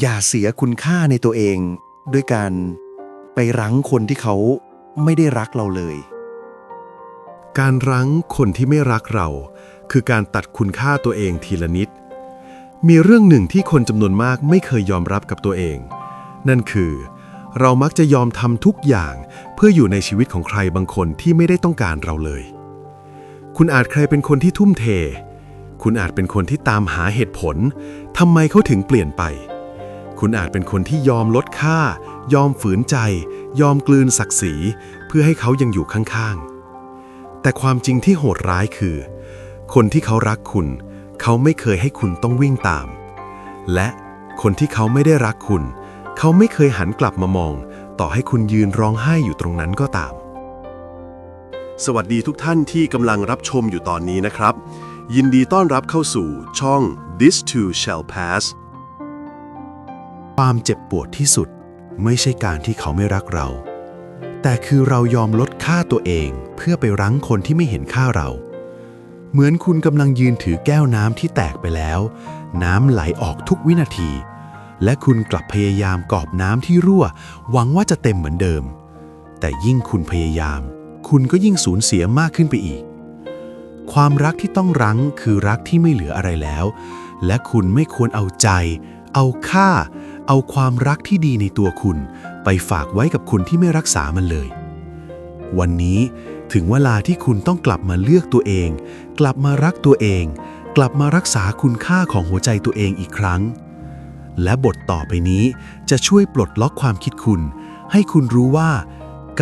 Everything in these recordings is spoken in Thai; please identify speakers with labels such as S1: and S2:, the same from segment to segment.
S1: อย่าเสียคุณค่าในตัวเอง ด้วยการไปรั้งคนที่เขาไม่ได้รักเราเลย
S2: การรั้งคนที่ไม่รักเรา คือการตัดคุณค่าตัวเองทีละนิด มีเรื่องหนึ่งที่คนจำนวนมากไม่เคยยอมรับกับตัวเอง นั่นคือ เรามักจะยอมทำทุกอย่างเพื่ออยู่ในชีวิตของใครบางคนที่ไม่ได้ต้องการเราเลย คุณอาจเคยเป็นคนที่ทุ่มเท คุณอาจเป็นคนที่ตามหาเหตุผลทำไมเขาถึงเปลี่ยนไป คุณอาจเป็นคนที่ยอมลดค่า ยอมฝืนใจ ยอมกลืนศักดิ์ศรี เพื่อให้เขายังอยู่ข้างๆ แต่ความจริงที่โหดร้ายคือ คนที่เขารักคุณ เขาไม่เคยให้คุณต้องวิ่งตาม และคนที่เขาไม่ได้รักคุณ เขาไม่เคยหันกลับมามอง ต่อให้คุณยืนร้องไห้อยู่ตรงนั้นก็ตาม สวัสดีทุกท่านที่กำลังรับชมอยู่ตอนนี้นะครับ ยินดีต้อนรับเข้าสู่ช่อง This Too Shall Pass ความเจ็บปวดที่สุด ไม่ใช่การที่เขาไม่รักเรา แต่คือเรายอมลดค่าตัวเองเพื่อไปรั้งคนที่ไม่เห็นค่าเรา เหมือนคุณกำลังยืนถือแก้วน้ำที่แตกไปแล้ว น้ำไหลออกทุกวินาที และคุณกลับพยายามกอบน้ำที่รั่ว หวังว่าจะเต็มเหมือนเดิม แต่ยิ่งคุณพยายาม คุณก็ยิ่งสูญเสียมากขึ้นไปอีก ความรักที่ต้องรั้งคือรักที่ไม่เหลืออะไรแล้ว และคุณไม่ควรเอาใจ เอาค่า เอาความรักที่ดีในตัวคุณ ไปฝากไว้กับคนที่ไม่รักษามันเลย วันนี้ถึงเวลาที่คุณต้องกลับมาเลือกตัวเอง กลับมารักตัวเอง กลับมารักษาคุณค่าของหัวใจตัวเองอีกครั้ง และบทต่อไปนี้จะช่วยปลดล็อกความคิดคุณ ให้คุณรู้ว่า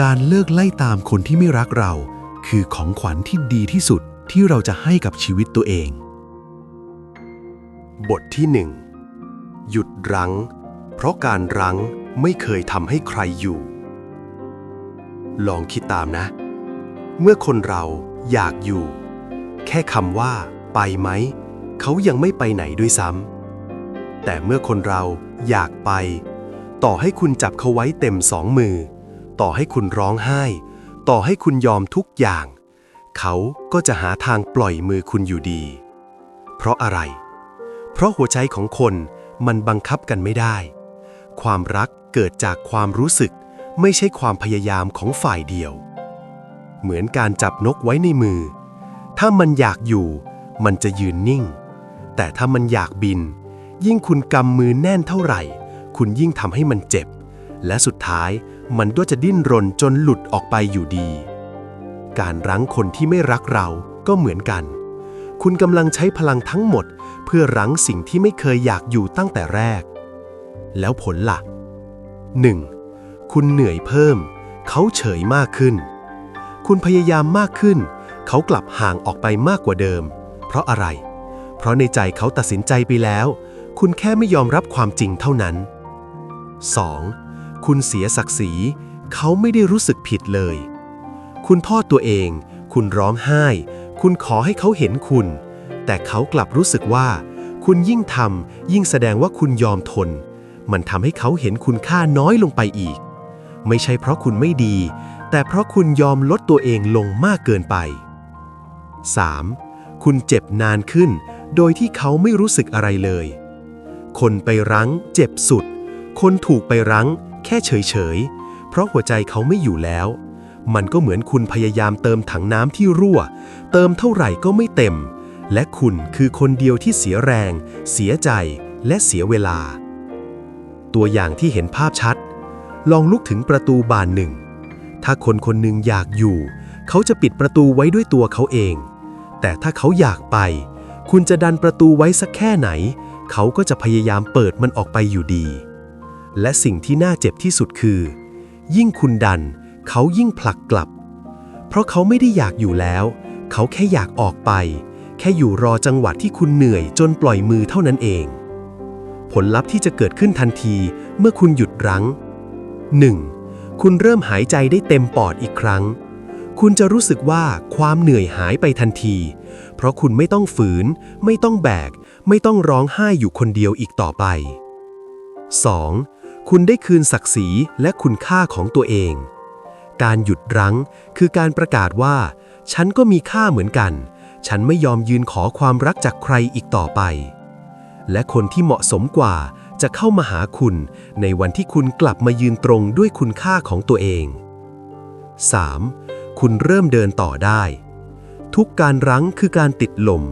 S2: การเลิกไล่ตามคนที่ไม่รักเรา คือของขวัญที่ดีที่สุดที่เราจะให้กับชีวิตตัวเอง บทที่หนึ่งหยุดรั้ง เพราะการรั้งไม่เคยทำให้ใครอยู่ ลองคิดตามนะ เมื่อคนเราอยากอยู่ แค่คำว่าไปไหม เขายังไม่ไปไหนด้วยซ้ำแต่เมื่อคนเราอยากไป ต่อให้คุณจับเขาไว้เต็มสองมือ ต่อให้คุณร้องไห้ ต่อให้คุณยอมทุกอย่าง เขาก็จะหาทางปล่อยมือคุณอยู่ดี เพราะอะไร เพราะหัวใจของคนมันบังคับกันไม่ได้ ความรักเกิดจากความรู้สึก ไม่ใช่ความพยายามของฝ่ายเดียว เหมือนการจับนกไว้ในมือ ถ้ามันอยากอยู่ มันจะยืนนิ่ง แต่ถ้ามันอยากบิน ยิ่งคุณกำมือแน่นเท่าไหร่ คุณยิ่งทำให้มันเจ็บ และสุดท้ายมันก็จะดิ้นรนจนหลุดออกไปอยู่ดี การรั้งคนที่ไม่รักเราก็เหมือนกัน คุณกำลังใช้พลังทั้งหมด เพื่อรั้งสิ่งที่ไม่เคยอยากอยู่ตั้งแต่แรก แล้วผลละ่ะ 1. คุณเหนื่อยเพิ่ม เขาเฉยมากขึ้น คุณพยายามมากขึ้น เขากลับห่างออกไปมากกว่าเดิม เพราะอะไร เพราะในใจเขาตัดสินใจไปแล้ว คุณแค่ไม่ยอมรับความจริงเท่านั้น 2. คุณเสียศักดิ์ศรี เขาไม่ได้รู้สึกผิดเลย คุณโทษตัวเอง คุณร้องไห้ คุณขอให้เขาเห็นคุณ แต่เขากลับรู้สึกว่า คุณยิ่งทำยิ่งแสดงว่าคุณยอมทน มันทำให้เขาเห็นคุณค่าน้อยลงไปอีก ไม่ใช่เพราะคุณไม่ดี แต่เพราะคุณยอมลดตัวเองลงมากเกินไป 3. คุณเจ็บนานขึ้น โดยที่เขาไม่รู้สึกอะไรเลย คนไปรั้งเจ็บสุด คนถูกไปรั้ง แค่เฉยๆเพราะหัวใจเขาไม่อยู่แล้ว มันก็เหมือนคุณพยายามเติมถังน้ำที่รั่ว เติมเท่าไหร่ก็ไม่เต็ม และคุณคือคนเดียวที่เสียแรง เสียใจ และเสียเวลา ตัวอย่างที่เห็นภาพชัด ลองลุกถึงประตูบานหนึ่ง ถ้าคนคนหนึ่งอยากอยู่ เขาจะปิดประตูไว้ด้วยตัวเขาเอง แต่ถ้าเขาอยากไป คุณจะดันประตูไว้สักแค่ไหน เขาก็จะพยายามเปิดมันออกไปอยู่ดี และสิ่งที่น่าเจ็บที่สุดคือ ยิ่งคุณดัน เขายิ่งผลักกลับ เพราะเขาไม่ได้อยากอยู่แล้ว เขาแค่อยากออกไป แค่อยู่รอจังหวะที่คุณเหนื่อยจนปล่อยมือเท่านั้นเอง ผลลัพธ์ที่จะเกิดขึ้นทันทีเมื่อคุณหยุดรั้ง 1. คุณเริ่มหายใจได้เต็มปอดอีกครั้ง คุณจะรู้สึกว่าความเหนื่อยหายไปทันที เพราะคุณไม่ต้องฝืน ไม่ต้องแบก ไม่ต้องร้องไห้อยู่คนเดียวอีกต่อไป 2. คุณได้คืนศักดิ์ศรีและคุณค่าของตัวเอง การหยุดรั้งคือการประกาศว่า ฉันก็มีค่าเหมือนกัน ฉันไม่ยอมยืนขอความรักจากใครอีกต่อไป และคนที่เหมาะสมกว่าจะเข้ามาหาคุณ ในวันที่คุณกลับมายืนตรงด้วยคุณค่าของตัวเอง 3. คุณเริ่มเดินต่อได้ ทุกการรั้งคือการติดลม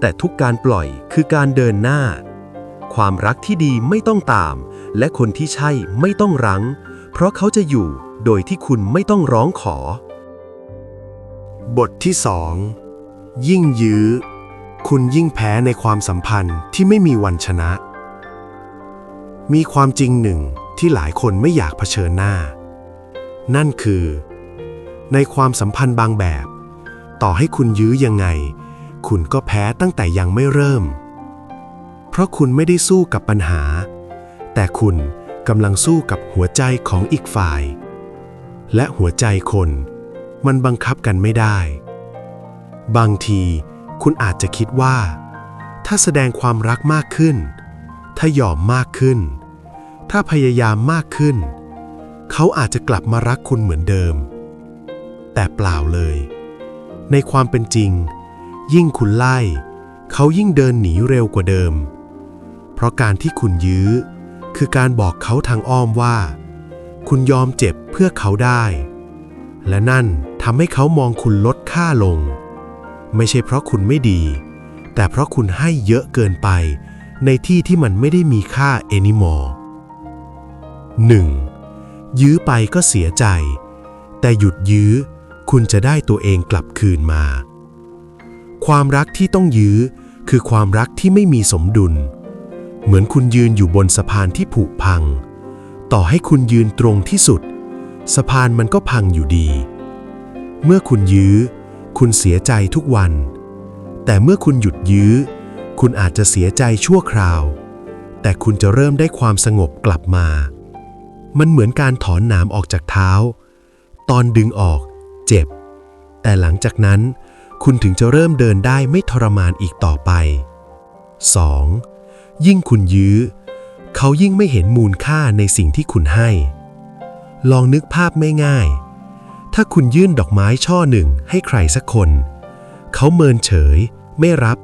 S2: แต่ทุกการปล่อยคือการเดินหน้า ความรักที่ดีไม่ต้องตาม และคนที่ใช่ไม่ต้องรั้ง เพราะเขาจะอยู่โดยที่คุณไม่ต้องร้องขอ
S3: บทที่สองยิ่งยื้อ คุณยิ่งแพ้ในความสัมพันธ์ที่ไม่มีวันชนะ มีความจริงหนึ่งที่หลายคนไม่อยากเผชิญหน้า นั่นคือ ในความสัมพันธ์บางแบบ ต่อให้คุณยื้อยังไง คุณก็แพ้ตั้งแต่ยังไม่เริ่ม เพราะคุณไม่ได้สู้กับปัญหา แต่คุณกำลังสู้กับหัวใจของอีกฝ่าย และหัวใจคน มันบังคับกันไม่ได้ บางที คุณอาจจะคิดว่า ถ้าแสดงความรักมากขึ้น ถ้ายอมมากขึ้น ถ้าพยายามมากขึ้น เขาอาจจะกลับมารักคุณเหมือนเดิม แต่เปล่าเลย ในความเป็นจริง ยิ่งคุณไล่ เขายิ่งเดินหนีเร็วกว่าเดิม เพราะการที่คุณยื้อ คือการบอกเขาทางอ้อมว่า คุณยอมเจ็บเพื่อเขาได้ และนั่นทำให้เขามองคุณลดค่าลง ไม่ใช่เพราะคุณไม่ดี แต่เพราะคุณให้เยอะเกินไป ในที่ที่มันไม่ได้มีค่า anymore 1. ยื้อไปก็เสียใจ แต่หยุดยื้อ คุณจะได้ตัวเองกลับคืนมา ความรักที่ต้องยื้อ คือความรักที่ไม่มีสมดุล เหมือนคุณยืนอยู่บนสะพานที่ผุพัง ต่อให้คุณยืนตรงที่สุด สะพานมันก็พังอยู่ดี เมื่อคุณยื้อ คุณเสียใจทุกวัน แต่เมื่อคุณหยุดยื้อ คุณอาจจะเสียใจชั่วคราว แต่คุณจะเริ่มได้ความสงบกลับมา มันเหมือนการถอนหนามออกจากเท้า ตอนดึงออก เจ็บ แต่หลังจากนั้น คุณถึงจะเริ่มเดินได้ไม่ทรมานอีกต่อไป 2. ยิ่งคุณยื้อ เขายิ่งไม่เห็นมูลค่าในสิ่งที่คุณให้ ลองนึกภาพไม่ง่าย ถ้าคุณยื่นดอกไม้ช่อหนึ่งให้ใครสักคน เขาเมินเฉย ไม่รับ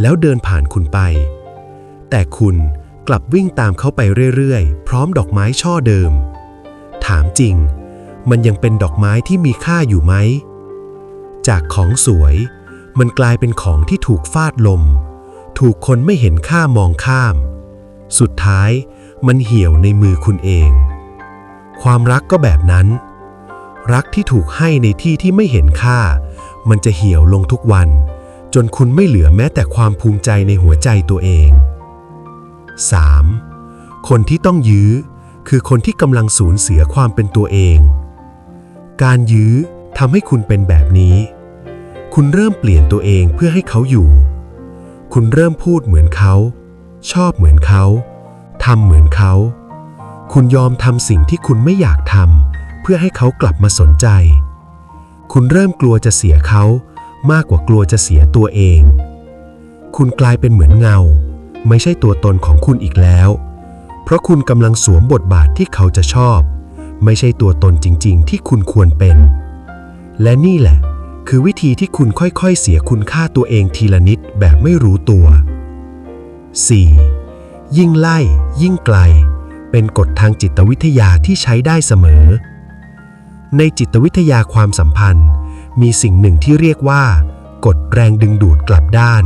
S3: แล้วเดินผ่านคุณไป แต่คุณกลับวิ่งตามเขาไปเรื่อยๆ พร้อมดอกไม้ช่อเดิม ถามจริง มันยังเป็นดอกไม้ที่มีค่าอยู่ไหม จากของสวย มันกลายเป็นของที่ถูกฟาดลม ถูกคนไม่เห็นค่ามองข้าม สุดท้ายมันเหี่ยวในมือคุณเอง ความรักก็แบบนั้น รักที่ถูกให้ในที่ที่ไม่เห็นค่า มันจะเหี่ยวลงทุกวัน จนคุณไม่เหลือแม้แต่ความภูมิใจในหัวใจตัวเอง 3. คนที่ต้องยื้อ คือคนที่กำลังสูญเสียความเป็นตัวเอง การยื้อทำให้คุณเป็นแบบนี้ คุณเริ่มเปลี่ยนตัวเองเพื่อให้เขาอยู่ คุณเริ่มพูดเหมือนเขา ชอบเหมือนเขาทำเหมือนเขา คุณยอมทำสิ่งที่คุณไม่อยากทำ พื่อให้เขากลับมาสนใจ คุณเริ่มกลัวจะเสียเขามากกว่ากลัวจะเสียตัวเอง คุณกลายเป็นเหมือนเงา ไม่ใช่ตัวตนของคุณอีกแล้ว เพราะคุณกำลังสวมบทบาทที่เขาจะชอบ ไม่ใช่ตัวตนจริง ๆ ที่คุณควรเป็น และนี่แหละ คือวิธีที่คุณค่อยๆ เสียคุณค่าตัวเองทีละนิดแบบไม่รู้ตัว 4. ยิ่งไล่ ยิ่งไกล เป็นกฎทางจิตวิทยาที่ใช้ได้เสมอ ในจิตวิทยาความสัมพันธ์ มีสิ่งหนึ่งที่เรียกว่า กฎแรงดึงดูดกลับด้าน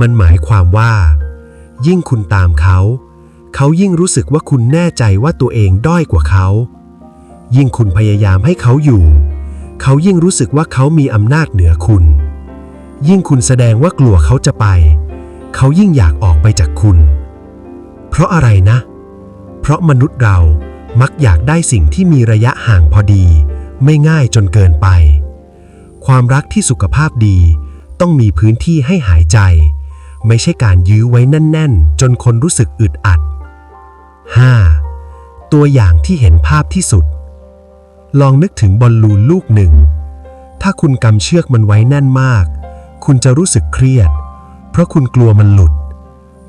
S3: มันหมายความว่า ยิ่งคุณตามเขา เขายิ่งรู้สึกว่าคุณแน่ใจว่าตัวเองด้อยกว่าเขา ยิ่งคุณพยายามให้เขาอยู่ เขายิ่งรู้สึกว่าเขามีอำนาจเหนือคุณ ยิ่งคุณแสดงว่ากลัวเขาจะไป เขายิ่งอยากออกไปจากคุณ เพราะอะไรนะ เพราะมนุษย์เรา มักอยากได้สิ่งที่มีระยะห่างพอดี ไม่ง่ายจนเกินไป ความรักที่สุขภาพดี ต้องมีพื้นที่ให้หายใจ ไม่ใช่การยื้อไว้แน่น ๆ จนคนรู้สึกอึดอัด 5. ตัวอย่างที่เห็นภาพที่สุด ลองนึกถึงบอลลูนลูกหนึ่ง ถ้าคุณกำเชือกมันไว้แน่นมาก คุณจะรู้สึกเครียด เพราะคุณกลัวมันหลุด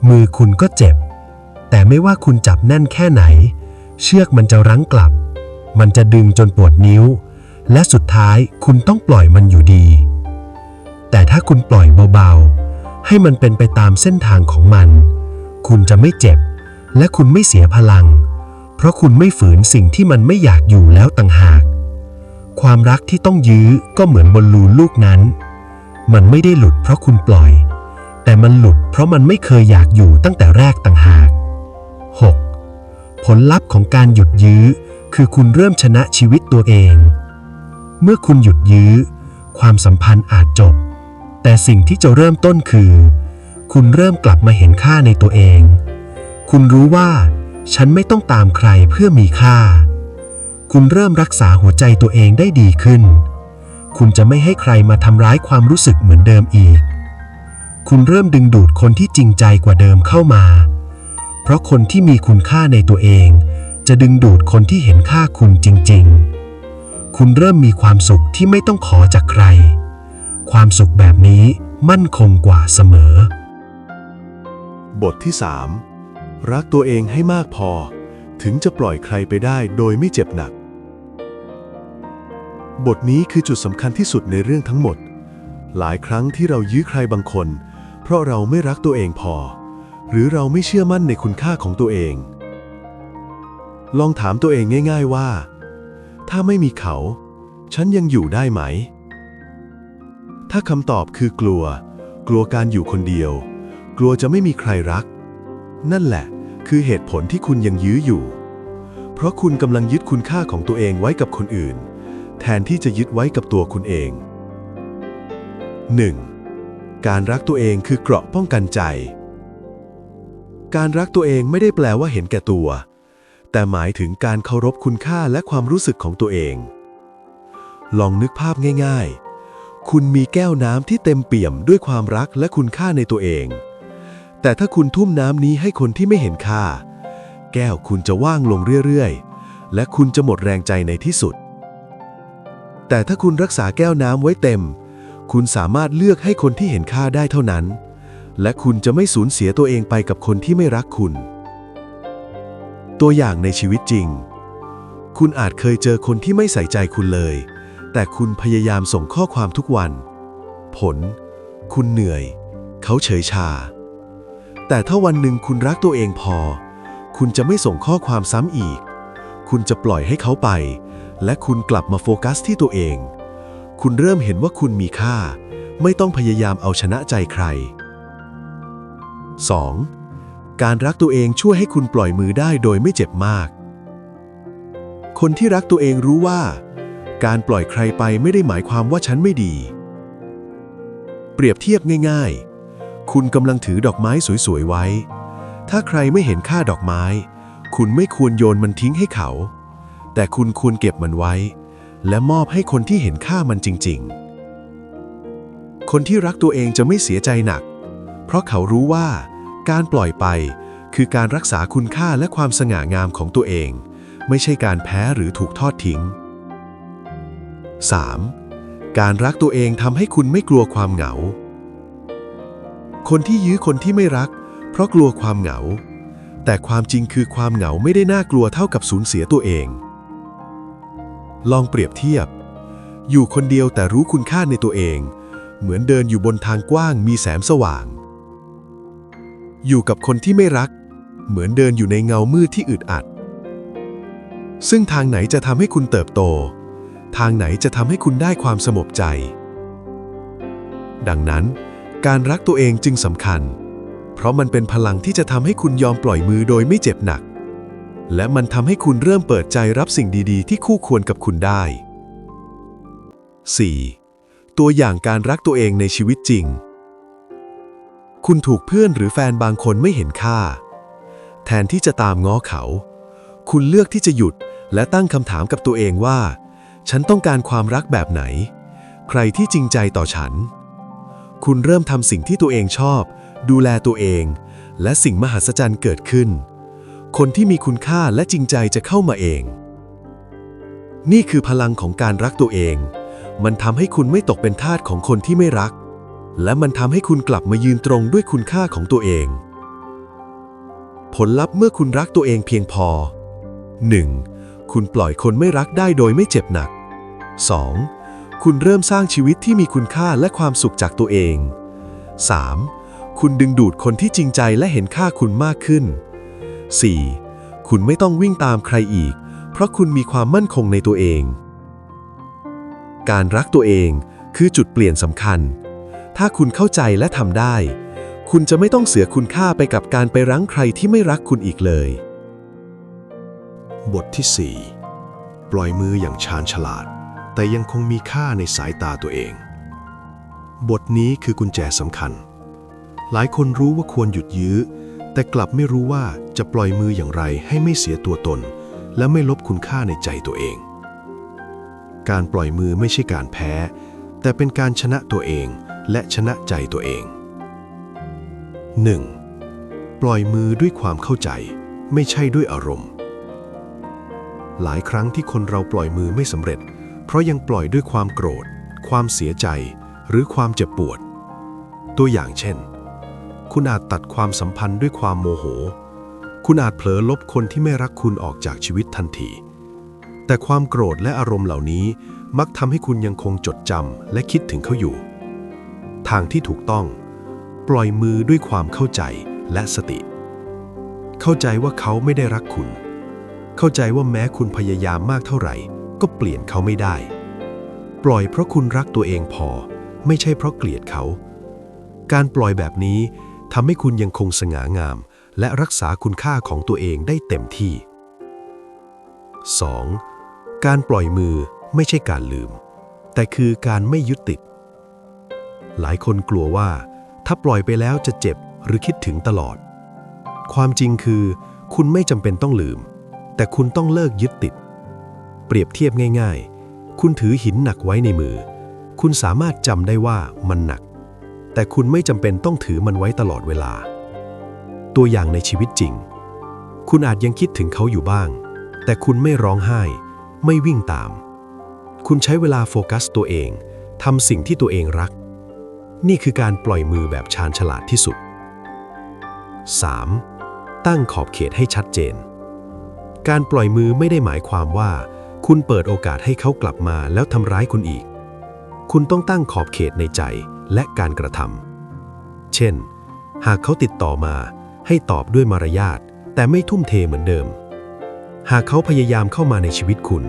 S3: มือคุณก็เจ็บ แต่ไม่ว่าคุณจับแน่นแค่ไหน เชือกมันจะรั้งกลับ มันจะดึงจนปวดนิ้ว และสุดท้ายคุณต้องปล่อยมันอยู่ดี แต่ถ้าคุณปล่อยเบาๆ ให้มันเป็นไปตามเส้นทางของมัน คุณจะไม่เจ็บ และคุณไม่เสียพลัง เพราะคุณไม่ฝืนสิ่งที่มันไม่อยากอยู่แล้วต่างหาก ความรักที่ต้องยื้อก็เหมือนบอลลูนลูกนั้น มันไม่ได้หลุดเพราะคุณปล่อย แต่มันหลุดเพราะมันไม่เคยอยากอยู่ตั้งแต่แรกต่างหาก 6. ผลลัพธ์ของการหยุดยื้อ คือคุณเริ่มชนะชีวิตตัวเอง เมื่อคุณหยุดยื้อ ความสัมพันธ์อาจจบ แต่สิ่งที่จะเริ่มต้นคือ คุณเริ่มกลับมาเห็นค่าในตัวเอง คุณรู้ว่า ฉันไม่ต้องตามใครเพื่อมีค่า คุณเริ่มรักษาหัวใจตัวเองได้ดีขึ้น คุณจะไม่ให้ใครมาทำร้ายความรู้สึกเหมือนเดิมอีก คุณเริ่มดึงดูดคนที่จริงใจกว่าเดิมเข้ามา เพราะคนที่มีคุณค่าในตัวเอง จะดึงดูดคนที่เห็นค่าคุณจริง ๆ คุณเริ่มมีความสุขที่ไม่ต้องขอจากใคร ความสุขแบบนี้มั่นคงกว่าเสมอ
S4: บทที่ 3 รักตัวเองให้มากพอ ถึงจะปล่อยใครไปได้โดยไม่เจ็บหนัก บทนี้คือจุดสำคัญที่สุดในเรื่องทั้งหมด หลายครั้งที่เรายื้อใครบางคน เพราะเราไม่รักตัวเองพอ หรือเราไม่เชื่อมั่นในคุณค่าของตัวเอง ลองถามตัวเองง่าย ๆว่า ถ้าไม่มีเขา ฉันยังอยู่ได้ไหม ถ้าคำตอบคือกลัว กลัวการอยู่คนเดียว กลัวจะไม่มีใครรัก นั่นแหละ คือเหตุผลที่คุณยังยื้ออยู่ เพราะคุณกำลังยึดคุณค่าของตัวเองไว้กับคนอื่น แทนที่จะยึดไว้กับตัวคุณเอง 1. การรักตัวเองคือเกราะป้องกันใจ การรักตัวเองไม่ได้แปลว่าเห็นแก่ตัว แต่หมายถึงการเคารพคุณค่าและความรู้สึกของตัวเอง ลองนึกภาพง่าย ๆ คุณมีแก้วน้ำที่เต็มเปี่ยมด้วยความรักและคุณค่าในตัวเอง แต่ถ้าคุณทุ่มน้ำนี้ให้คนที่ไม่เห็นค่า แก้วคุณจะว่างลงเรื่อยๆ และคุณจะหมดแรงใจในที่สุด แต่ถ้าคุณรักษาแก้วน้ำไว้เต็ม คุณสามารถเลือกให้คนที่เห็นค่าได้เท่านั้น และคุณจะไม่สูญเสียตัวเองไปกับคนที่ไม่รักคุณ ตัวอย่างในชีวิตจริง คุณอาจเคยเจอคนที่ไม่ใส่ใจคุณเลย แต่คุณพยายามส่งข้อความทุกวัน ผล คุณเหนื่อย เขาเฉยชา แต่ถ้าวันหนึ่งคุณรักตัวเองพอ คุณจะไม่ส่งข้อความซ้ำอีก คุณจะปล่อยให้เขาไป และคุณกลับมาโฟกัสที่ตัวเอง คุณเริ่มเห็นว่าคุณมีค่า ไม่ต้องพยายามเอาชนะใจใคร 2. การรักตัวเองช่วยให้คุณปล่อยมือได้โดยไม่เจ็บมาก คนที่รักตัวเองรู้ว่า การปล่อยใครไปไม่ได้หมายความว่าฉันไม่ดี เปรียบเทียบง่ายๆ คุณกำลังถือดอกไม้สวยๆไว้ ถ้าใครไม่เห็นค่าดอกไม้ คุณไม่ควรโยนมันทิ้งให้เขา แต่คุณควรเก็บมันไว้ และมอบให้คนที่เห็นค่ามันจริง ๆ คนที่รักตัวเองจะไม่เสียใจหนัก เพราะเขารู้ว่า การปล่อยไปคือการรักษาคุณค่าและความสง่างามของตัวเอง ไม่ใช่การแพ้หรือถูกทอดทิ้ง 3. การรักตัวเองทำให้คุณไม่กลัวความเหงา คนที่ยื้อคนที่ไม่รัก เพราะกลัวความเหงา แต่ความจริงคือความเหงาไม่ได้น่ากลัวเท่ากับสูญเสียตัวเอง ลองเปรียบเทียบ อยู่คนเดียวแต่รู้คุณค่าในตัวเอง เหมือนเดินอยู่บนทางกว้างมีแสงสว่าง อยู่กับคนที่ไม่รัก เหมือนเดินอยู่ในเงามืดที่อึดอัด ซึ่งทางไหนจะทำให้คุณเติบโต ทางไหนจะทำให้คุณได้ความสงบใจ ดังนั้น การรักตัวเองจึงสำคัญ เพราะมันเป็นพลังที่จะทำให้คุณยอมปล่อยมือโดยไม่เจ็บหนัก และมันทำให้คุณเริ่มเปิดใจรับสิ่งดีๆ ที่คู่ควรกับคุณได้ 4. ตัวอย่างการรักตัวเองในชีวิตจริง คุณถูกเพื่อนหรือแฟนบางคนไม่เห็นค่า แทนที่จะตามง้อเขา คุณเลือกที่จะหยุดและตั้งคำถามกับตัวเองว่า ฉันต้องการความรักแบบไหน ใครที่จริงใจต่อฉัน คุณเริ่มทำสิ่งที่ตัวเองชอบ ดูแลตัวเอง และสิ่งมหัศจรรย์เกิดขึ้น คนที่มีคุณค่าและจริงใจจะเข้ามาเอง นี่คือพลังของการรักตัวเอง มันทำให้คุณไม่ตกเป็นทาสของคนที่ไม่รัก และมันทำให้คุณกลับมายืนตรงด้วยคุณค่าของตัวเอง ผลลัพธ์เมื่อคุณรักตัวเองเพียงพอ 1. คุณปล่อยคนไม่รักได้โดยไม่เจ็บหนัก 2. คุณเริ่มสร้างชีวิตที่มีคุณค่าและความสุขจากตัวเอง 3. คุณดึงดูดคนที่จริงใจและเห็นค่าคุณมากขึ้น 4. คุณไม่ต้องวิ่งตามใครอีก เพราะคุณมีความมั่นคงในตัวเอง การรักตัวเองคือจุดเปลี่ยนสำคัญ ถ้าคุณเข้าใจและทำได้ คุณจะไม่ต้องเสียคุณค่าไปกับการไปรั้งใครที่ไม่รักคุณอีกเลย
S3: บทที่ 4 ปล่อยมืออย่างชาญฉลาด แต่ยังคงมีค่าในสายตาตัวเอง บทนี้คือกุญแจสำคัญ หลายคนรู้ว่าควรหยุดยื้อ แต่กลับไม่รู้ว่าจะปล่อยมืออย่างไรให้ไม่เสียตัวตน และไม่ลบคุณค่าในใจตัวเอง การปล่อยมือไม่ใช่การแพ้ แต่เป็นการชนะตัวเอง และชนะใจตัวเอง 1. ปล่อยมือด้วยความเข้าใจ ไม่ใช่ด้วยอารมณ์ หลายครั้งที่คนเราปล่อยมือไม่สำเร็จ เพราะยังปล่อยด้วยความโกรธ ความเสียใจ หรือความเจ็บปวด ตัวอย่างเช่น คุณอาจตัดความสัมพันธ์ด้วยความโมโห คุณอาจเผลอลบคนที่ไม่รักคุณออกจากชีวิตทันที แต่ความโกรธและอารมณ์เหล่านี้มักทำให้คุณยังคงจดจำและคิดถึงเขาอยู่ ทางที่ถูกต้อง ปล่อยมือด้วยความเข้าใจและสติ เข้าใจว่าเขาไม่ได้รักคุณ เข้าใจว่าแม้คุณพยายามมากเท่าไหร่ ก็เปลี่ยนเขาไม่ได้ ปล่อยเพราะคุณรักตัวเองพอ ไม่ใช่เพราะเกลียดเขา การปล่อยแบบนี้ทำให้คุณยังคงสง่างาม และรักษาคุณค่าของตัวเองได้เต็มที่ 2. การปล่อยมือไม่ใช่การลืม แต่คือการไม่ยึดติด หลายคนกลัวว่า ถ้าปล่อยไปแล้วจะเจ็บหรือคิดถึงตลอด ความจริงคือ คุณไม่จำเป็นต้องลืม แต่คุณต้องเลิกยึดติด เปรียบเทียบง่าย ๆ คุณถือหินหนักไว้ในมือ คุณสามารถจำได้ว่ามันหนัก แต่คุณไม่จำเป็นต้องถือมันไว้ตลอดเวลา ตัวอย่างในชีวิตจริง คุณอาจยังคิดถึงเขาอยู่บ้าง แต่คุณไม่ร้องไห้ ไม่วิ่งตาม คุณใช้เวลาโฟกัสตัวเองทำสิ่งที่ตัวเองรัก นี่คือการปล่อยมือแบบชาญฉลาดที่สุด 3. ตั้งขอบเขตให้ชัดเจน การปล่อยมือไม่ได้หมายความว่า คุณเปิดโอกาสให้เขากลับมาแล้วทำร้ายคุณอีก คุณต้องตั้งขอบเขตในใจและการกระทำเช่น หากเขาติดต่อมา ให้ตอบด้วยมารยาทแต่ไม่ทุ่มเทเหมือนเดิม หากเขาพยายามเข้ามาในชีวิตคุณ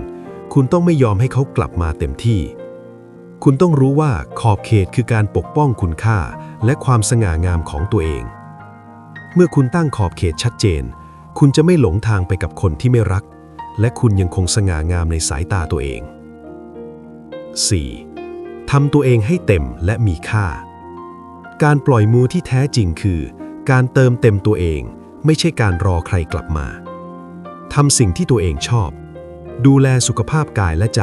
S3: คุณต้องไม่ยอมให้เขากลับมาเต็มที่ คุณต้องรู้ว่าขอบเขตคือการปกป้องคุณค่า และความสง่างามของตัวเอง เมื่อคุณตั้งขอบเขตชัดเจน คุณจะไม่หลงทางไปกับคนที่ไม่รัก และคุณยังคงสง่างามในสายตาตัวเอง 4. ทำตัวเองให้เต็มและมีค่า การปล่อยมือที่แท้จริงคือ การเติมเต็มตัวเอง ไม่ใช่การรอใครกลับมาทำสิ่งที่ตัวเองชอบ ดูแลสุขภาพกายและใจ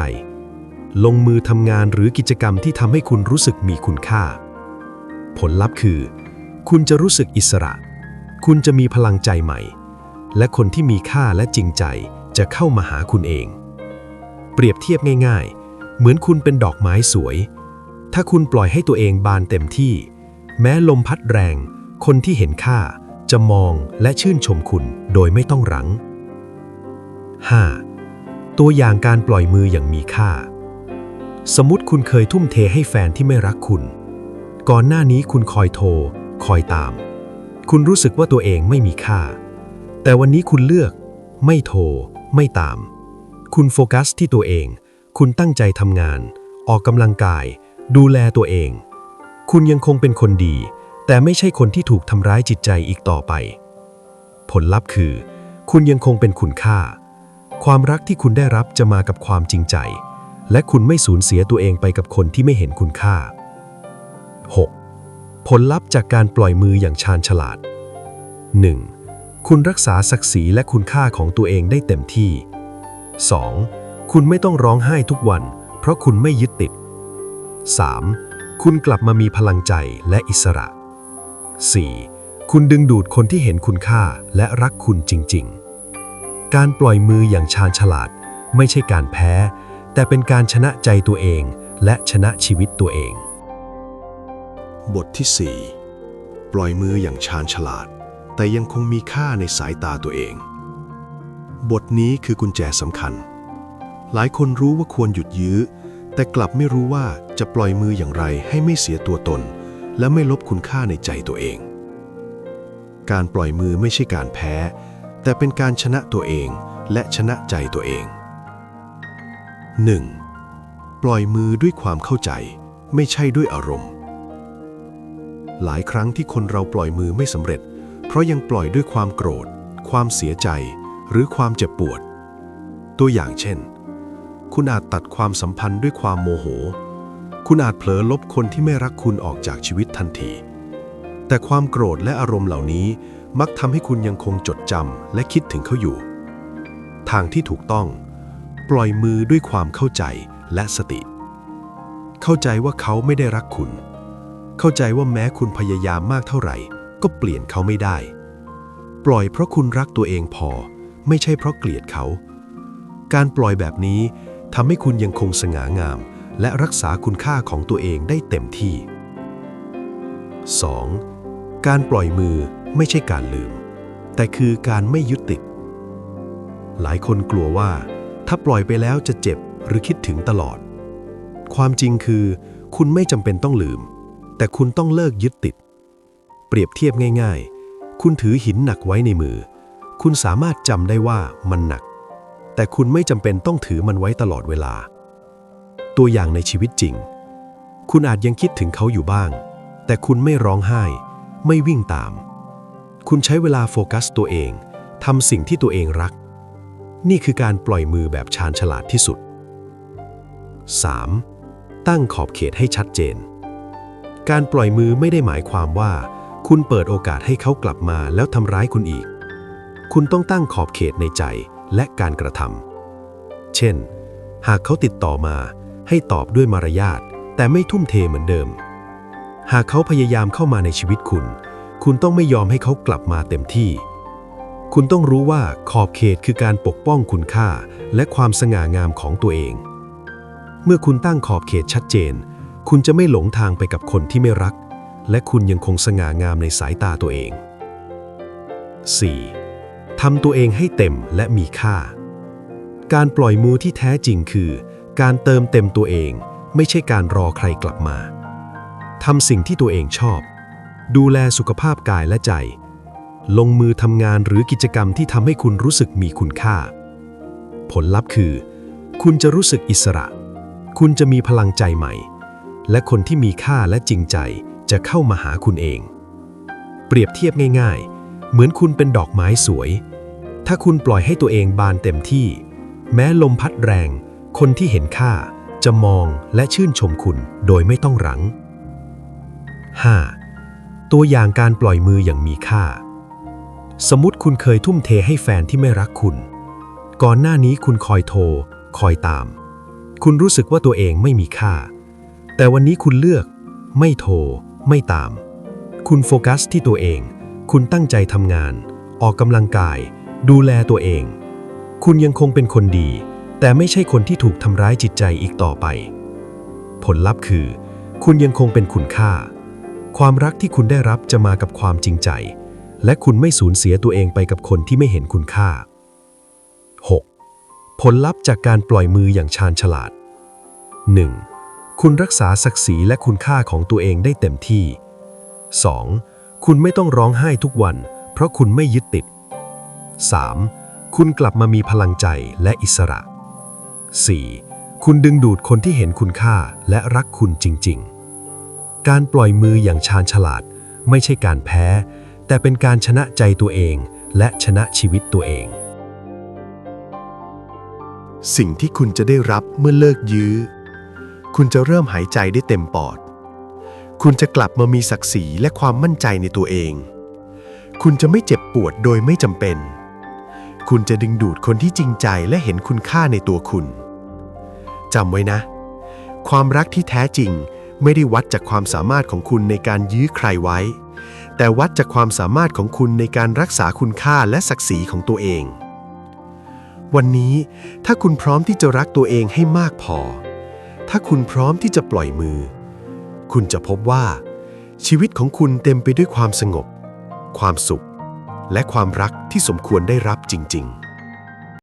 S3: ลงมือทำงานหรือกิจกรรมที่ทำให้คุณรู้สึกมีคุณค่า ผลลัพธ์คือ คุณจะรู้สึกอิสระ คุณจะมีพลังใจใหม่ และคนที่มีค่าและจริงใจจะเข้ามาหาคุณเอง เปรียบเทียบง่ายๆ เหมือนคุณเป็นดอกไม้สวย ถ้าคุณปล่อยให้ตัวเองบานเต็มที่ แม้ลมพัดแรง คนที่เห็นค่าจะมองและชื่นชมคุณโดยไม่ต้องรั้ง 5. ตัวอย่างการปล่อยมืออย่างมีค่า สมมติคุณเคยทุ่มเทให้แฟนที่ไม่รักคุณ ก่อนหน้านี้คุณคอยโทร คอยตาม คุณรู้สึกว่าตัวเองไม่มีค่า แต่วันนี้คุณเลือก ไม่โทร ไม่ตาม คุณโฟกัสที่ตัวเอง คุณตั้งใจทำงาน ออกกำลังกาย ดูแลตัวเอง คุณยังคงเป็นคนดี แต่ไม่ใช่คนที่ถูกทำร้ายจิตใจอีกต่อไป ผลลัพธ์คือ คุณยังคงเป็นคุณค่า ความรักที่คุณได้รับจะมากับความจริงใจ และคุณไม่สูญเสียตัวเองไปกับคนที่ไม่เห็นคุณค่า 6. ผลลัพธ์จากการปล่อยมืออย่างชาญฉลาด 1. คุณรักษาศักดิ์ศรีและคุณค่าของตัวเองได้เต็มที่ 2. คุณไม่ต้องร้องไห้ทุกวัน เพราะคุณไม่ยึดติด 3. คุณกลับมามีพลังใจและอิสระ 4. คุณดึงดูดคนที่เห็นคุณค่าและรักคุณจริง ๆ การปล่อยมืออย่างชาญฉลาด ไม่ใช่การแพ้ แต่เป็นการชนะใจตัวเองและชนะชีวิตตัวเอง บทที่ 4 ปล่อยมืออย่างชาญฉลาด แต่ยังคงมีค่าในสายตาตัวเอง บทนี้คือกุญแจสำคัญ หลายคนรู้ว่าควรหยุดยื้อ แต่กลับไม่รู้ว่าจะปล่อยมืออย่างไรให้ไม่เสียตัวตน และไม่ลบคุณค่าในใจตัวเอง การปล่อยมือไม่ใช่การแพ้ แต่เป็นการชนะตัวเองและชนะใจตัวเอง 1. ปล่อยมือด้วยความเข้าใจ ไม่ใช่ด้วยอารมณ์ หลายครั้งที่คนเราปล่อยมือไม่สำเร็จ เพราะยังปล่อยด้วยความโกรธ ความเสียใจ หรือความเจ็บปวด ตัวอย่างเช่น คุณอาจตัดความสัมพันธ์ด้วยความโมโห คุณอาจเผลอลบคนที่ไม่รักคุณออกจากชีวิตทันที แต่ความโกรธและอารมณ์เหล่านี้มักทำให้คุณยังคงจดจำและคิดถึงเขาอยู่ ทางที่ถูกต้อง ปล่อยมือด้วยความเข้าใจและสติ เข้าใจว่าเขาไม่ได้รักคุณ เข้าใจว่าแม้คุณพยายามมากเท่าไหร่ ก็เปลี่ยนเขาไม่ได้ ปล่อยเพราะคุณรักตัวเองพอ ไม่ใช่เพราะเกลียดเขา การปล่อยแบบนี้ทำให้คุณยังคงสง่างาม และรักษาคุณค่าของตัวเองได้เต็มที่ 2. การปล่อยมือไม่ใช่การลืม แต่คือการไม่ยึดติด หลายคนกลัวว่า ถ้าปล่อยไปแล้วจะเจ็บหรือคิดถึงตลอด ความจริงคือ คุณไม่จำเป็นต้องลืม แต่คุณต้องเลิกยึดติด เปรียบเทียบง่าย ๆ คุณถือหินหนักไว้ในมือ คุณสามารถจำได้ว่ามันหนัก แต่คุณไม่จำเป็นต้องถือมันไว้ตลอดเวลา ตัวอย่างในชีวิตจริง คุณอาจยังคิดถึงเขาอยู่บ้าง แต่คุณไม่ร้องไห้ ไม่วิ่งตาม คุณใช้เวลาโฟกัสตัวเองทำสิ่งที่ตัวเองรัก นี่คือการปล่อยมือแบบชาญฉลาดที่สุด 3. ตั้งขอบเขตให้ชัดเจน การปล่อยมือไม่ได้หมายความว่า คุณเปิดโอกาสให้เขากลับมาแล้วทำร้ายคุณอีก คุณต้องตั้งขอบเขตในใจและการกระทำ เช่น หากเขาติดต่อมาให้ตอบด้วยมารยาท แต่ไม่ทุ่มเทเหมือนเดิม หากเขาพยายามเข้ามาในชีวิตคุณ คุณต้องไม่ยอมให้เขากลับมาเต็มที่ คุณต้องรู้ว่าขอบเขตคือการปกป้องคุณค่า และความสง่างามของตัวเอง เมื่อคุณตั้งขอบเขตชัดเจน คุณจะไม่หลงทางไปกับคนที่ไม่รัก และคุณยังคงสง่างามในสายตาตัวเอง 4. ทำตัวเองให้เต็มและมีค่า การปล่อยมือที่แท้จริงคือ การเติมเต็มตัวเอง ไม่ใช่การรอใครกลับมาทำสิ่งที่ตัวเองชอบ ดูแลสุขภาพกายและใจ ลงมือทำงานหรือกิจกรรมที่ทำให้คุณรู้สึกมีคุณค่า ผลลัพธ์คือ คุณจะรู้สึกอิสระ คุณจะมีพลังใจใหม่ และคนที่มีค่าและจริงใจจะเข้ามาหาคุณเอง เปรียบเทียบง่ายๆ เหมือนคุณเป็นดอกไม้สวย ถ้าคุณปล่อยให้ตัวเองบานเต็มที่ แม้ลมพัดแรง คนที่เห็นค่าจะมองและชื่นชมคุณโดยไม่ต้องรั้ง 5. ตัวอย่างการปล่อยมืออย่างมีค่า สมมติคุณเคยทุ่มเทให้แฟนที่ไม่รักคุณ ก่อนหน้านี้คุณคอยโทร คอยตาม คุณรู้สึกว่าตัวเองไม่มีค่า แต่วันนี้คุณเลือก ไม่โทร ไม่ตาม คุณโฟกัสที่ตัวเอง คุณตั้งใจทำงาน ออกกำลังกาย ดูแลตัวเอง คุณยังคงเป็นคนดี แต่ไม่ใช่คนที่ถูกทำร้ายจิตใจอีกต่อไป ผลลัพธ์คือ คุณยังคงเป็นคุณค่า ความรักที่คุณได้รับจะมากับความจริงใจ และคุณไม่สูญเสียตัวเองไปกับคนที่ไม่เห็นคุณค่า 6. ผลลัพธ์จากการปล่อยมืออย่างชาญฉลาด 1. คุณรักษาศักดิ์ศรีและคุณค่าของตัวเองได้เต็มที่ 2. คุณไม่ต้องร้องไห้ทุกวัน เพราะคุณไม่ยึดติด 3. คุณกลับมามีพลังใจและอิสระ 4. คุณดึงดูดคนที่เห็นคุณค่าและรักคุณจริง ๆ การปล่อยมืออย่างชาญฉลาด ไม่ใช่การแพ้ แต่เป็นการชนะใจตัวเองและชนะชีวิตตัวเอง
S2: สิ่งที่คุณจะได้รับเมื่อเลิกยื้อ คุณจะเริ่มหายใจได้เต็มปอด คุณจะกลับมามีศักดิ์ศรีและความมั่นใจในตัวเอง คุณจะไม่เจ็บปวดโดยไม่จำเป็น คุณจะดึงดูดคนที่จริงใจและเห็นคุณค่าในตัวคุณจำไว้นะ ความรักที่แท้จริงไม่ได้วัดจากความสามารถของคุณในการยื้อใครไว้ แต่วัดจากความสามารถของคุณในการรักษาคุณค่าและศักดิ์ศรีของตัวเอง วันนี้ถ้าคุณพร้อมที่จะรักตัวเองให้มากพอ ถ้าคุณพร้อมที่จะปล่อยมือ คุณจะพบว่า ชีวิตของคุณเต็มไปด้วยความสงบ ความสุข และความรักที่สมควรได้รับจริง ๆ